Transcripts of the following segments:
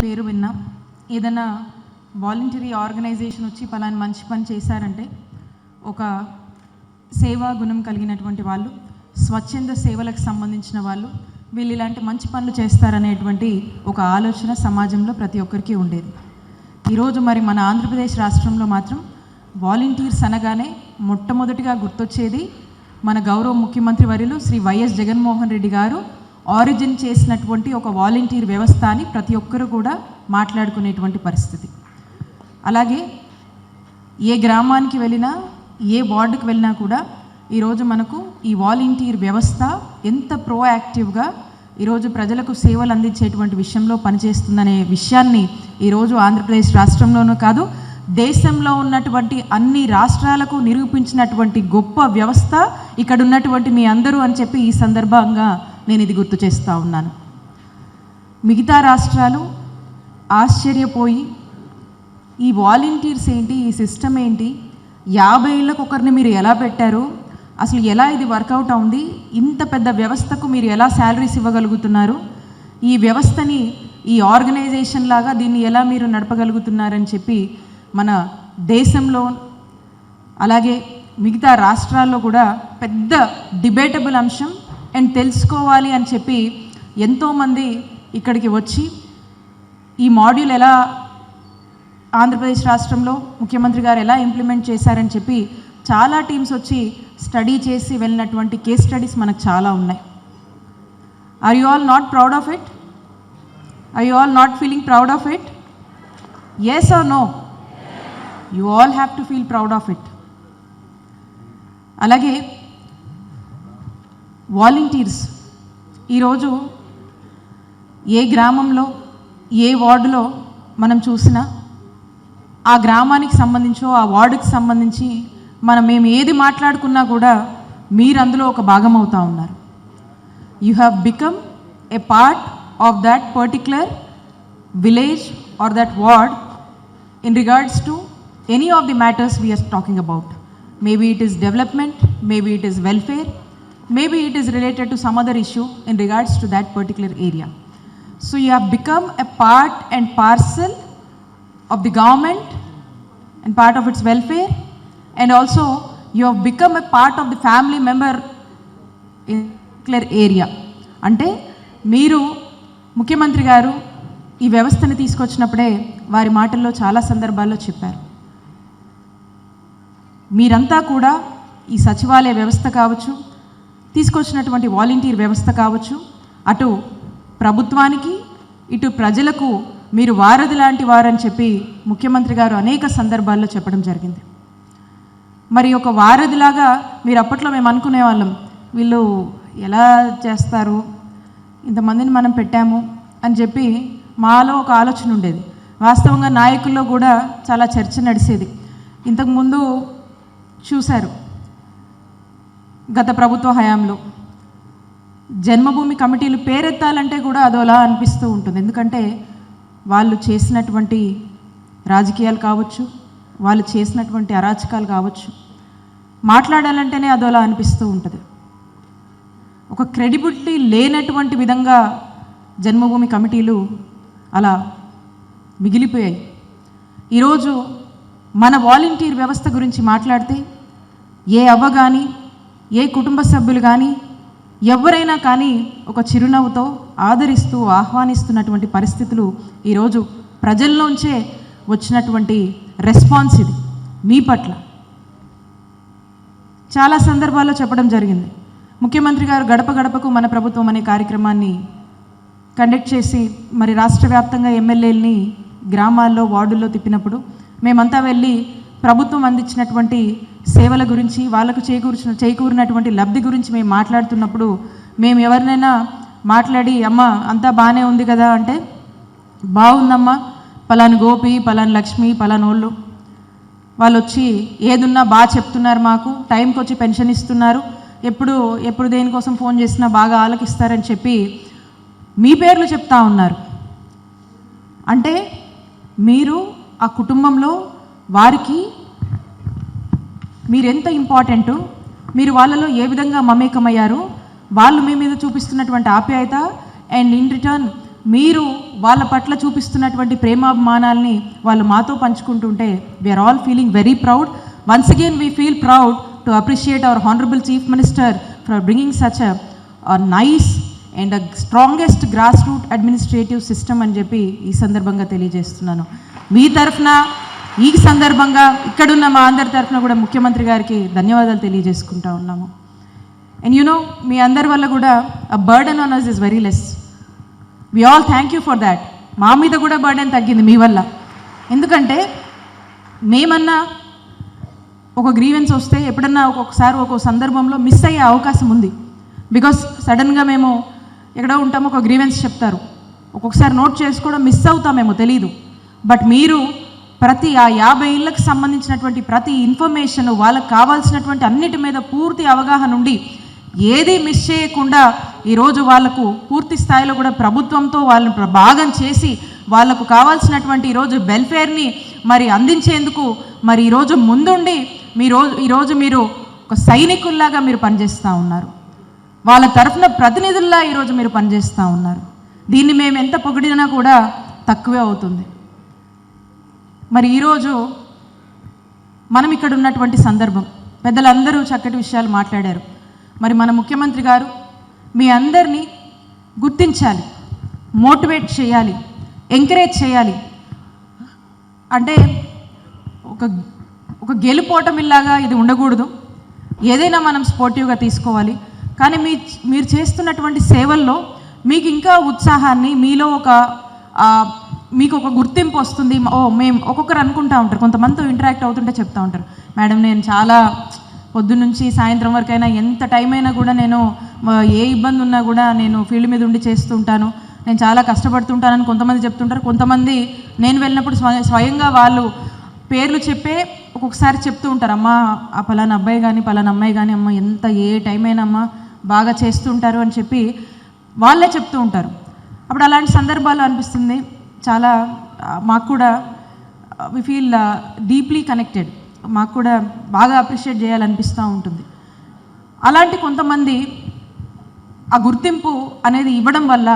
పేరు విన్నా ఏదైనా వాలంటరీ ఆర్గనైజేషన్ వచ్చి పలాని మంచి పని చేశారంటే ఒక సేవా గుణం కలిగినటువంటి వాళ్ళు స్వచ్ఛంద సేవలకు సంబంధించిన వాళ్ళు వీళ్ళు ఇలాంటి మంచి పనులు చేస్తారనేటువంటి ఒక ఆలోచన సమాజంలో ప్రతి ఒక్కరికి ఉండేది. ఈరోజు మరి మన ఆంధ్రప్రదేశ్ రాష్ట్రంలో మాత్రం వాలంటీర్స్ అనగానే మొట్టమొదటిగా గుర్తొచ్చేది మన గౌరవ ముఖ్యమంత్రి వర్యులు శ్రీ వైఎస్ జగన్మోహన్ రెడ్డి గారు ఆరిజిన్ చేసినటువంటి ఒక వాలంటీర్ వ్యవస్థ అని ప్రతి ఒక్కరు కూడా మాట్లాడుకునేటువంటి పరిస్థితి. అలాగే ఏ గ్రామానికి వెళ్ళినా ఏ వార్డుకి వెళ్ళినా కూడా ఈరోజు మనకు ఈ వాలంటీర్ వ్యవస్థ ఎంత ప్రోయాక్టివ్గా ఈరోజు ప్రజలకు సేవలు అందించేటువంటి విషయంలో పనిచేస్తుందనే విషయాన్ని ఈరోజు ఆంధ్రప్రదేశ్ రాష్ట్రంలోనూ కాదు దేశంలో ఉన్నటువంటి అన్ని రాష్ట్రాలకు నిరూపించినటువంటి గొప్ప వ్యవస్థ ఇక్కడ ఉన్నటువంటి మీ అందరూ అని చెప్పి ఈ సందర్భంగా నేను ఇది గుర్తు చేస్తూ ఉన్నాను. మిగతా రాష్ట్రాలు ఆశ్చర్యపోయి ఈ వాలంటీర్స్ ఏంటి ఈ సిస్టమ్ ఏంటి యాభై ఏళ్ళకు ఒకరిని మీరు ఎలా పెట్టారు అసలు ఎలా ఇది వర్కౌట్ అవుంది ఇంత పెద్ద వ్యవస్థకు మీరు ఎలా శాలరీస్ ఇవ్వగలుగుతున్నారు ఈ వ్యవస్థని ఈ ఆర్గనైజేషన్ లాగా దీన్ని ఎలా మీరు నడపగలుగుతున్నారని చెప్పి మన దేశంలో అలాగే మిగతా రాష్ట్రాల్లో కూడా పెద్ద డిబేటబుల్ అంశం అండ్ తెలుసుకోవాలి అని చెప్పి ఎంతోమంది ఇక్కడికి వచ్చి ఈ మాడ్యూల్ ఎలా ఆంధ్రప్రదేశ్ రాష్ట్రంలో ముఖ్యమంత్రి గారు ఎలా ఇంప్లిమెంట్ చేశారని చెప్పి చాలా టీమ్స్ వచ్చి స్టడీ చేసి వెళ్ళినటువంటి కేస్ స్టడీస్ మనకు చాలా ఉన్నాయి. Are you all not proud of it are you all not feeling proud of it yes or no you all have to feel proud of it అలాగే వాలంటీర్స్. ఈరోజు ఏ గ్రామంలో ఏ వార్డులో మనం చూసినా ఆ గ్రామానికి సంబంధించో ఆ వార్డుకి సంబంధించి మనం మేము ఏది మాట్లాడుకున్నా కూడా మీరు అందులో ఒక భాగం అవుతా ఉన్నారు. You have become a part of that particular village or that ward in regards to any of the matters we are talking about maybe it is development maybe it is welfare maybe it is related to some other issue in regards to that particular area. So you have become a part and parcel of the government and part of its welfare, and also you have become a part of the family member in particular area అంటే మీరు ముఖ్యమంత్రి గారు ఈ వ్యవస్థను తీసుకొచ్చినప్పుడే వారి మాటల్లో చాలా సందర్భాల్లో చెప్పారు మీరంతా కూడా ఈ సచివాలయ వ్యవస్థ కావచ్చు తీసుకొచ్చినటువంటి వాలంటీర్ వ్యవస్థ కావచ్చు అటు ప్రభుత్వానికి ఇటు ప్రజలకు మీరు వారధి లాంటి వారని చెప్పి ముఖ్యమంత్రి గారు అనేక సందర్భాల్లో చెప్పడం జరిగింది. మరి ఒక వారధిలాగా మీరు అప్పట్లో మేము అనుకునే వాళ్ళం వీళ్ళు ఎలా చేస్తారు ఇంతమందిని మనం పెట్టాము అని చెప్పి మాలో ఒక ఆలోచన ఉండేది. వాస్తవంగా నాయకుల్లో కూడా చాలా చర్చ నడిచేది ఇంతకుముందు చూశారు గత ప్రభుత్వ హయాంలో. జన్మభూమి కమిటీలు పేరెత్తాలంటే కూడా అదోలా అనిపిస్తూ ఉంటుంది. ఎందుకంటే వాళ్ళు చేసినటువంటి రాజకీయాలు కావచ్చు వాళ్ళు చేసినటువంటి అరాచకాలు కావచ్చు మాట్లాడాలంటేనే అదోలా అనిపిస్తూ ఉంటుంది. ఒక క్రెడిబిలిటీ లేనటువంటి విధంగా జన్మభూమి కమిటీలు అలా మిగిలిపోయాయి. ఈరోజు మన వాలంటీర్ వ్యవస్థ గురించి మాట్లాడితే ఏ అవ్వ కానీ ఏ కుటుంబ సభ్యులు కానీ ఎవరైనా కానీ ఒక చిరునవ్వుతో ఆదరిస్తూ ఆహ్వానిస్తున్నటువంటి పరిస్థితులు ఈరోజు ప్రజల్లోంచే వచ్చినటువంటి రెస్పాన్స్ ఇది మీ పట్ల. చాలా సందర్భాల్లో చెప్పడం జరిగింది. ముఖ్యమంత్రి గారు గడప గడపకు మన ప్రభుత్వం అనే కార్యక్రమాన్ని కండక్ట్ చేసి మరి రాష్ట్ర వ్యాప్తంగా ఎమ్మెల్యేలని గ్రామాల్లో వార్డుల్లో తిప్పినప్పుడు మేమంతా వెళ్ళి ప్రభుత్వం అందించినటువంటి సేవల గురించి వాళ్ళకు చేకూర్చిన చేకూరినటువంటి లబ్ధి గురించి మేము మాట్లాడుతున్నప్పుడు మేము ఎవరినైనా మాట్లాడి అమ్మ అంతా బాగానే ఉంది కదా అంటే బాగుందమ్మా పలాను గోపి పలాను లక్ష్మి పలానోళ్ళు వాళ్ళు వచ్చి ఏదున్నా బాగా చెప్తున్నారు మాకు టైంకి వచ్చి పెన్షన్ ఇస్తున్నారు ఎప్పుడు ఎప్పుడు దేనికోసం ఫోన్ చేసినా బాగా ఆలకిస్తారని చెప్పి మీ పేర్లు చెప్తా ఉన్నారు. అంటే మీరు ఆ కుటుంబంలో వారికి మీరెంత ఇంపార్టెంటు మీరు వాళ్ళలో ఏ విధంగా మమేకమయ్యారు వాళ్ళు మీ మీద చూపిస్తున్నటువంటి ఆప్యాయత అండ్ ఇన్ రిటర్న్ మీరు వాళ్ళ పట్ల చూపిస్తున్నటువంటి ప్రేమాభిమానాల్ని వాళ్ళు మాతో పంచుకుంటుంటే we are all feeling very proud once again we feel proud to appreciate our honourable chief minister for bringing such a nice and a strongest grass root administrative system అని చెప్పి ఈ సందర్భంగా తెలియజేస్తున్నాను. మీ తరఫున ఈ సందర్భంగా ఇక్కడున్న మా అందరి తరఫున కూడా ముఖ్యమంత్రి గారికి ధన్యవాదాలు తెలియజేసుకుంటా ఉన్నాము. అండ్ యు నో మీ అందరి వల్ల కూడా a burden on us is very less we all thank you for that మా మీద కూడా బర్డెన్ తగ్గింది మీ వల్ల. ఎందుకంటే మేమన్నా ఒక గ్రీవెన్స్ వస్తే ఎప్పుడన్నా ఒక్కొక్కసారి ఒక్కొక్క సందర్భంలో మిస్ అయ్యే అవకాశం ఉంది. బికాస్ సడన్గా మేము ఎక్కడో ఉంటాము ఒక గ్రీవెన్స్ చెప్తారు. ఒక్కొక్కసారి నోట్ చేసుకోవడం మిస్ అవుతామేమో తెలీదు. బట్ మీరు ప్రతి ఆ యాభై ఇళ్ళకు సంబంధించినటువంటి ప్రతి ఇన్ఫర్మేషన్ వాళ్ళకు కావాల్సినటువంటి అన్నిటి మీద పూర్తి అవగాహన ఉండి ఏది మిస్ చేయకుండా ఈరోజు వాళ్ళకు పూర్తి స్థాయిలో కూడా ప్రభుత్వంతో వాళ్ళని భాగం చేసి వాళ్ళకు కావాల్సినటువంటి ఈరోజు వెల్ఫేర్ని మరి అందించేందుకు మరి ఈరోజు ముందుండి మీ రోజు ఈరోజు మీరు ఒక సైనికుల్లాగా మీరు పనిచేస్తూ ఉన్నారు. వాళ్ళ తరఫున ప్రతినిధుల్లా ఈరోజు మీరు పనిచేస్తూ ఉన్నారు. దీన్ని మేము ఎంత పొగిడినా కూడా తక్కువే అవుతుంది. మరి ఈరోజు మనం ఇక్కడ ఉన్నటువంటి సందర్భం. పెద్దలందరూ చక్కటి విషయాలు మాట్లాడారు. మరి మన ముఖ్యమంత్రి గారు మీ అందరినీ గుర్తించాలి మోటివేట్ చేయాలి ఎంకరేజ్ చేయాలి. అంటే ఒక ఒక గెలుపోటమిల్లాగా ఇది ఉండకూడదు. ఏదైనా మనం స్పోర్టివ్గా తీసుకోవాలి. కానీ మీ మీరు చేస్తున్నటువంటి సేవల్లో మీకు ఇంకా ఉత్సాహాన్ని మీలో ఒక మీకు ఒక గుర్తింపు వస్తుంది. ఓ మేము ఒక్కొక్కరు అనుకుంటా ఉంటారు. కొంతమందితో ఇంటరాక్ట్ అవుతుంటే చెప్తూ ఉంటారు. మేడం నేను చాలా పొద్దున్నుంచి సాయంత్రం వరకైనా ఎంత టైం అయినా కూడా నేను ఏ ఇబ్బంది ఉన్నా కూడా నేను ఫీల్డ్ మీద ఉండి చేస్తుంటాను నేను చాలా కష్టపడుతుంటానని కొంతమంది చెప్తుంటారు. కొంతమంది నేను వెళ్ళినప్పుడు స్వయంగా వాళ్ళు పేర్లు చెప్పే ఒక్కొక్కసారి చెప్తూ ఉంటారు. అమ్మ ఆ పలానా అబ్బాయి కానీ పలానా అమ్మాయి కానీ అమ్మ ఎంత ఏ టైం అయినా అమ్మ బాగా చేస్తుంటారు అని చెప్పి వాళ్ళే చెప్తూ ఉంటారు. అప్పుడు అలాంటి సందర్భాలు అనిపిస్తుంది. చాలా మాకు కూడా వి ఫీల్ డీప్లీ కనెక్టెడ్ మాకు కూడా బాగా అప్రిషియేట్ చేయాలనిపిస్తూ ఉంటుంది. అలాంటి కొంతమంది ఆ గుర్తింపు అనేది ఇవ్వడం వల్ల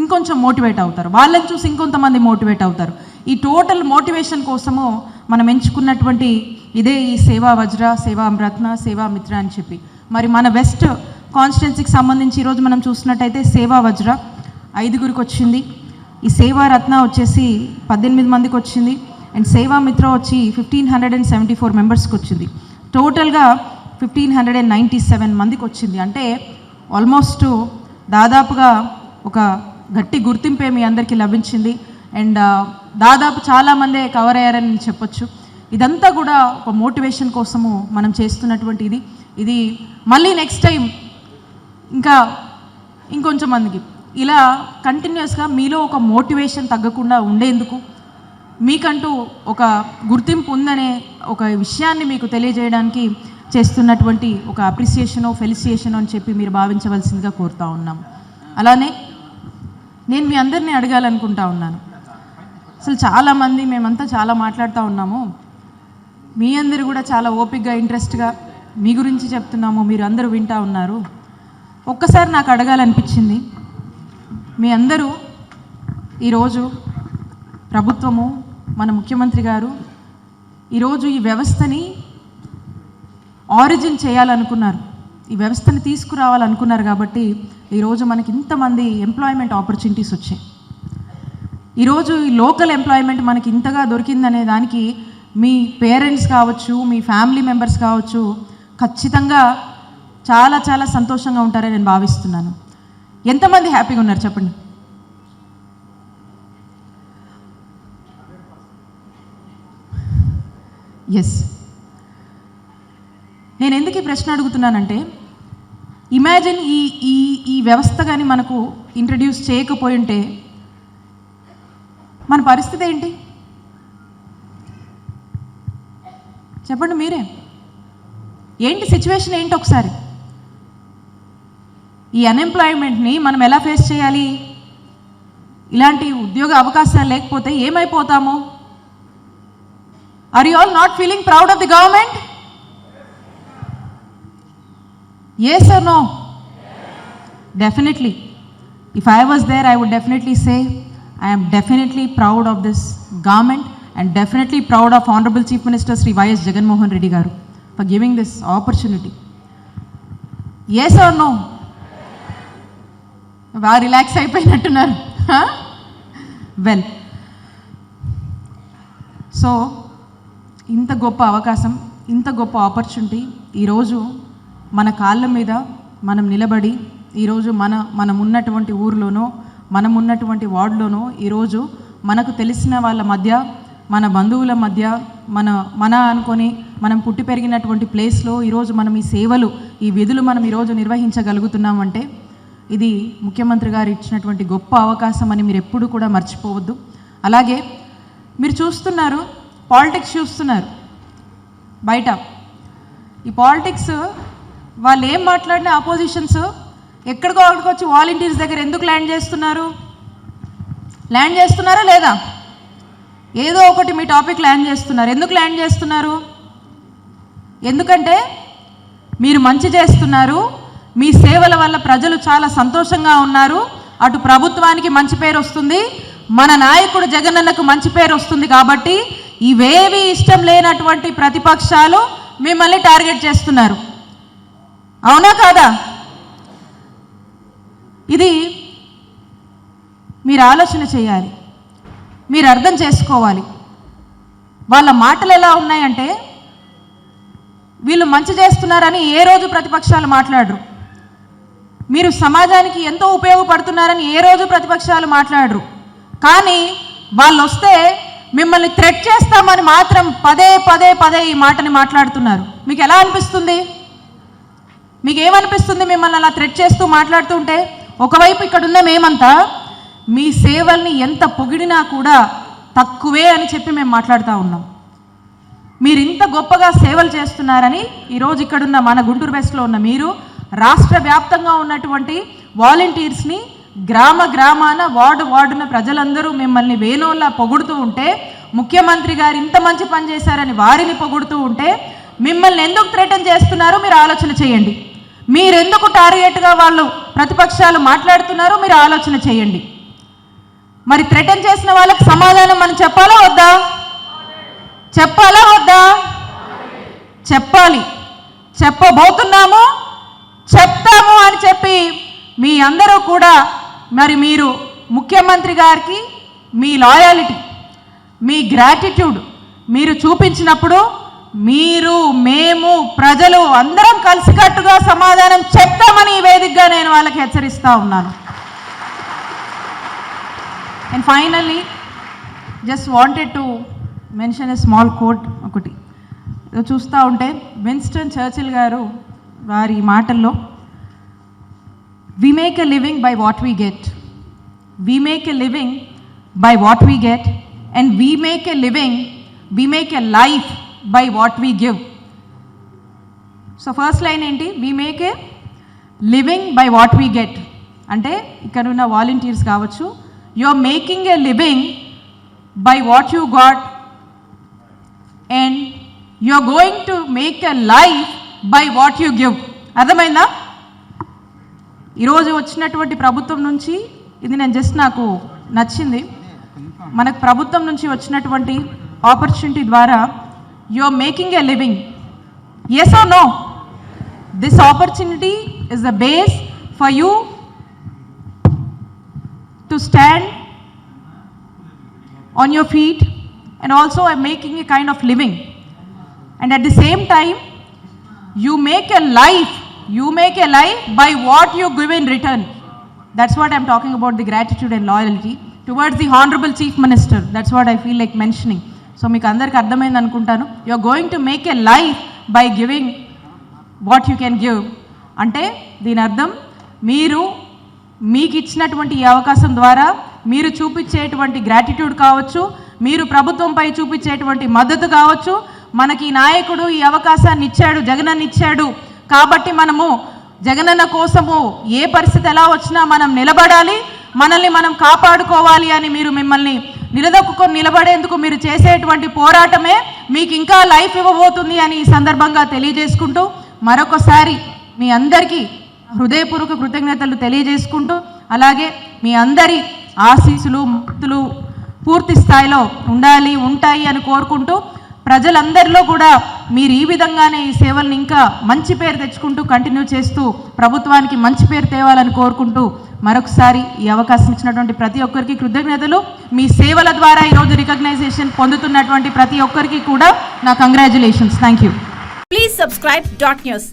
ఇంకొంచెం మోటివేట్ అవుతారు. వాళ్ళని చూసి ఇంకొంతమంది మోటివేట్ అవుతారు. ఈ టోటల్ మోటివేషన్ కోసము మనం ఎంచుకున్నటువంటి ఇదే ఈ సేవా వజ్ర సేవా రత్న సేవా మిత్ర అని చెప్పి. మరి మన వెస్ట్ కాన్స్టిట్యున్సీకి సంబంధించి ఈరోజు మనం చూసినట్టయితే సేవా వజ్ర. ఐదుగురికి వచ్చింది. ఈ సేవారత్న వచ్చేసి పద్దెనిమిది మందికి వచ్చింది. అండ్ సేవా మిత్ర వచ్చి fifteen hundred and seventy four మెంబర్స్కి వచ్చింది. టోటల్గా fifteen hundred and ninety seven మందికి వచ్చింది. అంటే ఆల్మోస్ట్ దాదాపుగా ఒక గట్టి గుర్తింపే మీ అందరికీ లభించింది. అండ్ దాదాపు చాలామందే కవర్ అయ్యారని చెప్పొచ్చు. ఇదంతా కూడా ఒక మోటివేషన్ కోసము మనం చేస్తున్నటువంటి ఇది. ఇది మళ్ళీ నెక్స్ట్ టైం ఇంకా ఇంకొంచెం మందికి. ఇలా కంటిన్యూస్గా మీలో ఒక మోటివేషన్ తగ్గకుండా ఉండేందుకు మీకంటూ ఒక గుర్తింపు ఉందనే ఒక విషయాన్ని మీకు తెలియజేయడానికి చేస్తున్నటువంటి ఒక అప్రిసియేషనో ఫెలిసియేషన్ అని చెప్పి మీరు భావించవలసిందిగా కోరుతా ఉన్నాం. అలానే నేను మీ అందరినీ అడగాలనుకుంటా ఉన్నాను. అసలు చాలామంది మేమంతా చాలా మాట్లాడుతూ ఉన్నాము. మీ అందరు కూడా చాలా ఓపిక్గా ఇంట్రెస్ట్గా మీ గురించి చెప్తున్నాము. మీరు అందరూ వింటా ఉన్నారు. ఒక్కసారి నాకు అడగాలనిపించింది. మీ అందరూ ఈరోజు ప్రభుత్వము మన ముఖ్యమంత్రి గారు ఈరోజు ఈ వ్యవస్థని ఆరిజిన్ చేయాలనుకున్నారు. ఈ వ్యవస్థని తీసుకురావాలనుకున్నారు కాబట్టి ఈరోజు మనకి ఇంతమంది ఎంప్లాయ్మెంట్ ఆపర్చునిటీస్ వచ్చాయి. ఈరోజు ఈ లోకల్ ఎంప్లాయ్మెంట్ మనకి ఇంతగా దొరికిందనే దానికి మీ పేరెంట్స్ కావచ్చు మీ ఫ్యామిలీ మెంబర్స్ కావచ్చు ఖచ్చితంగా చాలా చాలా సంతోషంగా ఉంటారని నేను భావిస్తున్నాను. ఎంతమంది హ్యాపీగా ఉన్నారు చెప్పండి? ఎస్ నేను ఎందుకు ఈ ప్రశ్న అడుగుతున్నానంటే ఇమాజిన్ ఈ ఈ ఈ వ్యవస్థ కానీ మనకు ఇంట్రడ్యూస్ చేయకపోయి ఉంటే మన పరిస్థితి ఏంటి? చెప్పండి మీరే. ఏంటి సిచ్యువేషన్ ఏంటి ఒకసారి? ఈ అన్ఎంప్లాయ్మెంట్ని మనం ఎలా ఫేస్ చేయాలి ఇలాంటి ఉద్యోగ అవకాశాలు లేకపోతే ఏమైపోతాము are you all not feeling proud of the government yes or no definitely If I was there, I would definitely say, I am definitely proud of this government and definitely proud of Honorable Chief Minister Sri Y.S. Jagan Mohan Reddy Garu for giving this opportunity. Yes or no? బాగా relax అయిపోయినట్టున్నారు. Well so ఇంత గొప్ప అవకాశం ఇంత గొప్ప opportunity ఈరోజు మన కాళ్ళ మీద మనం నిలబడి ఈరోజు మన మనం ఉన్నటువంటి ఊర్లోనో మనం ఉన్నటువంటి వార్డులోనో ఈరోజు మనకు తెలిసిన వాళ్ళ మధ్య మన బంధువుల మధ్య మన మన అనుకొని మనం పుట్టి పెరిగినటువంటి ప్లేస్లో ఈరోజు మనం ఈ సేవలు ఈ విధులు మనం ఈరోజు నిర్వహించగలుగుతున్నామంటే ఇది ముఖ్యమంత్రి గారు ఇచ్చినటువంటి గొప్ప అవకాశం అని మీరు ఎప్పుడు కూడా మర్చిపోవద్దు. అలాగే మీరు చూస్తున్నారు పాలిటిక్స్ చూస్తున్నారు. బయట ఈ పాలిటిక్స్ వాళ్ళు ఏం మాట్లాడిన ఆపోజిషన్స్ ఎక్కడికో అక్కడికి వచ్చి వాలంటీర్స్ దగ్గర ఎందుకు ల్యాండ్ చేస్తున్నారు? ల్యాండ్ చేస్తున్నారా లేదా? ఏదో ఒకటి మీ టాపిక్ ల్యాండ్ చేస్తున్నారు. ఎందుకు ల్యాండ్ చేస్తున్నారు? ఎందుకంటే మీరు మంచి చేస్తున్నారు మీ సేవల వల్ల ప్రజలు చాలా సంతోషంగా ఉన్నారు. అటు ప్రభుత్వానికి మంచి పేరు వస్తుంది. మన నాయకుడు జగనన్నకు మంచి పేరు వస్తుంది కాబట్టి ఇవేవి ఇష్టం లేనటువంటి ప్రతిపక్షాలు మిమ్మల్ని టార్గెట్ చేస్తున్నారు. అవునా కాదా? ఇది మీరు ఆలోచన చేయాలి. మీరు అర్థం చేసుకోవాలి. వాళ్ళ మాటలు ఎలా ఉన్నాయంటే వీళ్ళు మంచి చేస్తున్నారని ఏ రోజు ప్రతిపక్షాలు మాట్లాడరు. మీరు సమాజానికి ఎంతో ఉపయోగపడుతున్నారని ఏ రోజు ప్రతిపక్షాలు మాట్లాడరు. కానీ వాళ్ళు వస్తే మిమ్మల్ని థ్రెట్ చేస్తామని మాత్రం పదే పదే పదే ఈ మాటని మాట్లాడుతున్నారు. మీకు ఎలా అనిపిస్తుంది? మీకు ఏమనిపిస్తుంది మిమ్మల్ని అలా థ్రెట్ చేస్తూ మాట్లాడుతుంటే? ఒకవైపు ఇక్కడ ఉన్న మేమంతా మీ సేవల్ని ఎంత పొగిడినా కూడా తక్కువే అని చెప్పి మేము మాట్లాడుతూ ఉన్నాం. మీరు ఇంత గొప్పగా సేవలు చేస్తున్నారని ఈరోజు ఇక్కడున్న మన గుంటూరు వెస్ట్లో ఉన్న మీరు రాష్ట్ర వ్యాప్తంగా ఉన్నటువంటి వాలంటీర్స్ని గ్రామ గ్రామాన వార్డు వార్డున ప్రజలందరూ మిమ్మల్ని వేణోళ్ళ పొగుడుతూ ఉంటే ముఖ్యమంత్రి గారు ఇంత మంచి పని చేశారని వారిని పొగుడుతూ ఉంటే మిమ్మల్ని ఎందుకు థ్రెటన్ చేస్తున్నారో మీరు ఆలోచన చేయండి. మీరెందుకు టార్గెట్గా వాళ్ళు ప్రతిపక్షాలు మాట్లాడుతున్నారో మీరు ఆలోచన చేయండి. మరి థ్రెటన్ చేసిన వాళ్ళకి సమాధానం మనం చెప్పాలా వద్దా? చెప్పాలా వద్దా? చెప్పాలి. చెప్పబోతున్నాము. చెప్తాము అని చెప్పి మీ అందరూ కూడా మరి మీరు ముఖ్యమంత్రి గారికి మీ లాయాలిటీ మీ గ్రాటిట్యూడ్ మీరు చూపించినప్పుడు మీరు మేము ప్రజలు అందరం కలిసికట్టుగా సమాధానం చెప్తామని ఈ వేదికగా నేను వాళ్ళకి హెచ్చరిస్తూ ఉన్నాను. And finally just wanted to mention a small quote ఒకటి. చూస్తూ ఉంటే విన్స్టన్ చర్చిల్ గారు వారి మాటల్లో we make a living by what we get we make a living by what we get and we make a living we make a life by what we give so first line ఏంటి? We make a living by what we get అంటే ఇక్కడ ఉన్న volunteers కావచ్చు you are making a living by what you got and you are going to make a life by what you give అర్థమైందా? ఈరోజు వచ్చినటువంటి ప్రభుత్వం నుంచి ఇది నేను జస్ట్ నాకు నచ్చింది. మనకు ప్రభుత్వం నుంచి వచ్చినటువంటి ఆపర్చునిటీ ద్వారా you are making a living yes or no this opportunity is the base for you to stand on your feet and also I making a kind of living and at the same time you make a life you make a life by what you give in return that's what I'm talking about the gratitude and loyalty towards the honourable chief minister that's what I feel like mentioning so మీకు అందరికి అర్థమైంది అనుకుంటాను. You are going to make a life by giving what you can give అంటే దీని అర్థం మీరు మీకు ఇచ్చినటువంటి ఈ అవకాశం ద్వారా మీరు చూపించేటువంటి గ్రాటిట్యూడ్ కావచ్చు మీరు ప్రభుత్వంపై చూపించేటువంటి మద్దతు కావచ్చు మనకి నాయకుడు ఈ అవకాశాన్ని ఇచ్చాడు జగనన్న ఇచ్చాడు. కాబట్టి మనము జగనన్న కోసము ఏ పరిస్థితి ఎలా వచ్చినా మనం నిలబడాలి మనల్ని మనం కాపాడుకోవాలి అని మీరు మిమ్మల్ని నిలదొక్కుని నిలబడేందుకు మీరు చేసేటువంటి పోరాటమే మీకు ఇంకా లైఫ్ ఇవ్వబోతుంది అని ఈ సందర్భంగా తెలియజేసుకుంటూ మరొకసారి మీ అందరికీ హృదయపూర్వక కృతజ్ఞతలు తెలియజేసుకుంటూ అలాగే మీ అందరి ఆశీస్సులు ముక్తులు పూర్తి స్థాయిలో ఉండాలి ఉంటాయి అని కోరుకుంటూ ప్రజలందరిలో కూడా మీరు ఈ విధంగానే ఈ సేవల్ని ఇంకా మంచి పేరు తెచ్చుకుంటూ కంటిన్యూ చేస్తూ ప్రభుత్వానికి మంచి పేరు తేవాలని కోరుకుంటూ మరొకసారి ఈ అవకాశం ఇచ్చినటువంటి ప్రతి ఒక్కరికి కృతజ్ఞతలు. మీ సేవల ద్వారా ఈరోజు రికగ్నైజేషన్ పొందుతున్నటువంటి ప్రతి ఒక్కరికి కూడా నా congratulations thank you please subscribe dot news